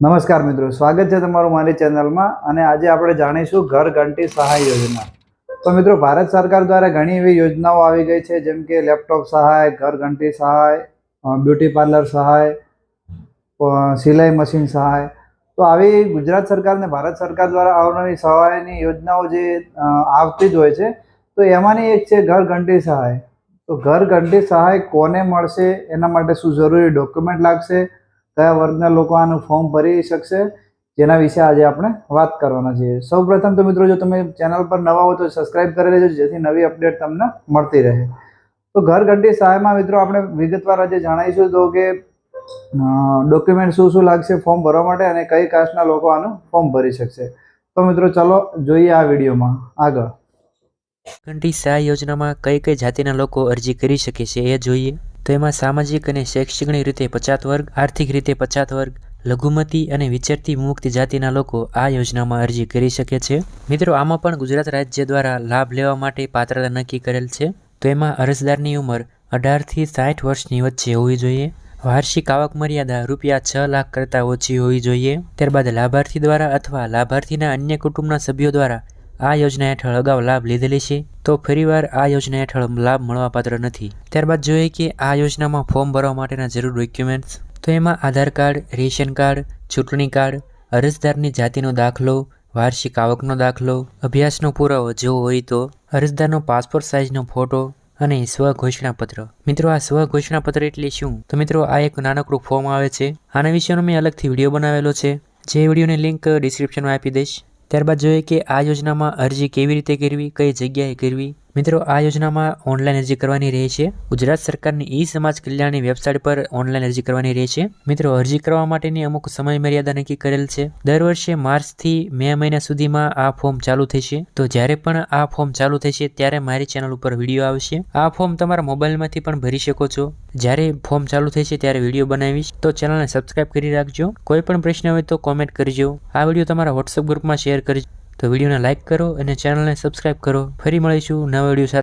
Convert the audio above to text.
નમસ્કાર મિત્રો, સ્વાગત છે તમારું મારી ચેનલમાં અને આજે આપણે જાણીશું ઘર ઘંટી સહાય યોજના. તો મિત્રો, ભારત સરકાર દ્વારા ઘણી એવી યોજનાઓ આવી ગઈ છે, જેમ કે લેપટોપ સહાય, ઘર ઘંટી સહાય બ્યુટી પાર્લર સહાય સિલાઈ મશીન સહાય. તો આવી ગુજરાત સરકાર અને ભારત સરકાર દ્વારા અવનવી સહાયની યોજનાઓ જે આવતી જ હોય છે, તો એમાંની એક છે ઘર ઘંટી સહાય. તો ઘર ઘંટી સહાય કોને મળશે, એના માટે શું જરૂરી ડોક્યુમેન્ટ લાગશે કયા વર્ગના લોકો આનું ફોર્મ ભરી શકશે, જેના વિશે આજે આપણે વાત કરવાના છીએ. સૌ પ્રથમ તો મિત્રો જો તમે ચેનલ પર નવા હો તો સબસ્ક્રાઇબ કરી લેજો, જેથી નવી અપડેટ તમને મળતી રહે. તો ઘર ઘંટી સહાયમાં મિત્રો આપણે વિગતવાર આજે જણાવીશું તો કે ડોક્યુમેન્ટ શું શું લાગશે ફોર્મ ભરવા માટે અને કઈ કાસ્ટના લોકો આનું ફોર્મ ભરી શકશે. તો મિત્રો ચલો જોઈએ આ વિડીયોમાં. આગળ. ઘંટી સહાય યોજનામાં કઈ કઈ જાતિના લોકો અરજી કરી શકે છે એ જોઈએ. તો એમાં સામાજિક અને શૈક્ષણિક રીતે પછાત વર્ગ, આર્થિક રીતે પછાત વર્ગ, લઘુમતી અને વિચરતી મુક્ત જાતિના લોકો આ યોજનામાં અરજી કરી શકે છે. મિત્રો, આમાં પણ ગુજરાત રાજ્ય દ્વારા લાભ લેવા માટે પાત્રતા નક્કી કરેલ છે. તો એમાં અરજદારની ઉંમર અઢારથી સાઠ વર્ષની વચ્ચે હોવી જોઈએ. વાર્ષિક આવક મર્યાદા રૂપિયા છ લાખ કરતાં ઓછી હોવી જોઈએ. ત્યારબાદ લાભાર્થી દ્વારા અથવા લાભાર્થીના અન્ય કુટુંબના સભ્યો દ્વારા આ યોજના હેઠળ અગાઉ લાભ લીધેલી છે. તો ફરીવાર આ યોજના હેઠળ લાભ મળવાપાત્ર નથી. ત્યારબાદ જોઈએ કે આ યોજનામાં ફોર્મ ભરવા માટેના જરૂર ડોક્યુમેન્ટ્સ. તો એમાં આધાર કાર્ડ, રેશન કાર્ડ, ચૂંટણી કાર્ડ, અરજદારની જાતિનો દાખલો, વાર્ષિક આવકનો દાખલો, અભ્યાસનો પુરાવો જો હોય તો, અરજદારનો પાસપોર્ટ સાઇઝનો ફોટો અને સ્વઘોષણાપત્ર. મિત્રો, આ સ્વઘોષણાપત્ર એટલે શું? તો મિત્રો, આ એક નાનકડું ફોર્મ આવે છે. આના વિશેનો મેં અલગથી વીડિયો બનાવેલો છે. જે વિડીયોની લિંક ડિસ્ક્રિપ્શનમાં આપી દઈશ. ત્યારબાદ જોઈએ કે આ યોજનામાં અરજી કેવી રીતે કરવી કઈ જગ્યાએ કરવી મિત્રો, આ યોજનામાં ઓનલાઈન અરજી કરવાની રહે છે. ગુજરાત સરકારની ઈ સમાજ કલ્યાણની વેબસાઇટ પર ઓનલાઈન અરજી કરવાની રહે છે. મિત્રો, અરજી કરવા માટેની અમુક સમય મર્યાદા નક્કી કરેલ છે. દર વર્ષે માર્ચથી મે મહિના સુધીમાં આ ફોર્મ ચાલુ થશે. તો જ્યારે પણ આ ફોર્મ ચાલુ થશે, ત્યારે મારી ચેનલ ઉપર વીડિયો આવશે. આ ફોર્મ તમારા મોબાઈલમાંથી પણ ભરી શકો છો. જ્યારે ફોર્મ ચાલુ થશે, ત્યારે વીડિયો બનાવીશ. તો ચેનલને સબસ્ક્રાઇબ કરી રાખજો. કોઈ પણ પ્રશ્ન હોય તો કોમેન્ટ કરજો. આ વીડિયો તમારા વોટ્સઅપ ગ્રુપમાં શેર કરજો. તો વિડીયોને લાઇક કરો અને ચેનલને સબસ્ક્રાઈબ કરો. ફરી મળીશું નવા વીડિયો સાથે.